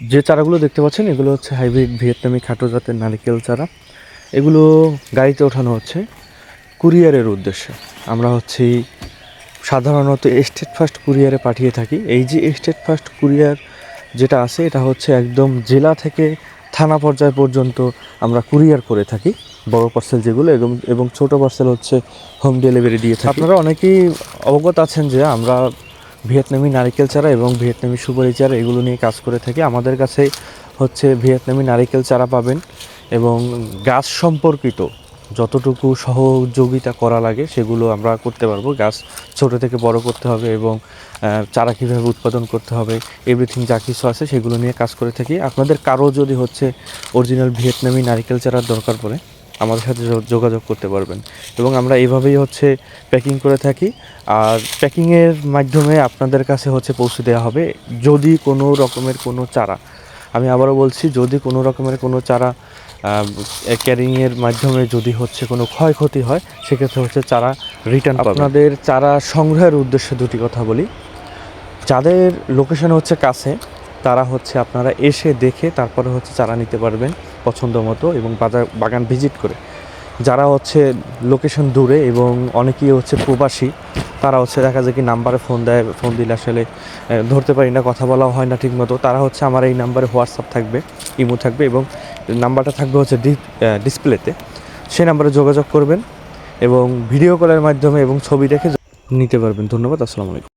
যে চারাগুলো দেখতে পাচ্ছেন, এগুলো হচ্ছে হাইব্রিড ভিয়েতনামি খাটো জাতের নারিকেল চারা। এগুলো গাড়িতে ওঠানো হচ্ছে কুরিয়ারের উদ্দেশ্যে। আমরা হচ্ছে সাধারণত স্টেট ফার্স্ট কুরিয়ারে পাঠিয়ে থাকি। এই যে স্টেট ফার্স্ট কুরিয়ার যেটা আছে, এটা হচ্ছে একদম জেলা থেকে থানা পর্যায় পর্যন্ত আমরা কুরিয়ার করে থাকি। বড় পার্সেল যেগুলো এবং এবং ছোটো পার্সেল হচ্ছে হোম ডেলিভারি দিয়ে থাকি। আপনারা অনেকেই অবগত আছেন যে আমরা ভিয়েতনামি নারিকেল চারা এবং ভিয়েতনামি সুপারি চারা এগুলো নিয়ে কাজ করে থাকি। আমাদের কাছে হচ্ছে ভিয়েতনামি নারিকেল চারা পাবেন এবং গাছ সম্পর্কিত যতটুকু সহযোগিতা করা লাগে সেগুলো আমরা করতে পারব। গাছ ছোট থেকে বড় করতে হবে এবং চারা কীভাবে উৎপাদন করতে হবে এভরিথিং যা কিছু আছে সেগুলো নিয়ে কাজ করে থাকি। আপনাদের কারও যদি হচ্ছে অরিজিনাল ভিয়েতনামি নারিকেল চারার দরকার পড়ে আমাদের সাথে যোগাযোগ করতে পারবেন। এবং আমরা এইভাবেই হচ্ছে প্যাকিং করে থাকি। আর প্যাকিংয়ের মাধ্যমে আপনাদের কাছে হচ্ছে পৌঁছে দেওয়া হবে যদি কোনো রকমের কোনো চারা। আমি আবারও বলছি, যদি কোনো রকমের কোনো চারা ক্যারিংয়ের মাধ্যমে যদি হচ্ছে কোনো ক্ষয়ক্ষতি হয়, সেক্ষেত্রে হচ্ছে চারা রিটার্ন আপনাদের চারা সংগ্রহের উদ্দেশ্যে দুটি কথা বলি। যাদের লোকেশন হচ্ছে কাছে তারা হচ্ছে আপনারা এসে দেখে তারপরে হচ্ছে চারা নিতে পারবেন পছন্দ মতো এবং বাজার, বাগান ভিজিট করে। যারা হচ্ছে লোকেশন দূরে এবং অনেকেই হচ্ছে প্রবাসী, তারা হচ্ছে দেখা যায় কি নাম্বারে ফোন দেয় ফোন দিলে আসলে ধরতে পারি না, কথা বলা হয় না ঠিক মতো তারা হচ্ছে আমার এই নাম্বারে হোয়াটসঅ্যাপ থাকবে, ইমো থাকবে এবং নাম্বারটা থাকবে হচ্ছে ডিসপ্লেতে সেই নাম্বারে যোগাযোগ করবেন এবং ভিডিও কলের মাধ্যমে এবং ছবি দেখে নিতে পারবেন। ধন্যবাদ, আসসালামু আলাইকুম।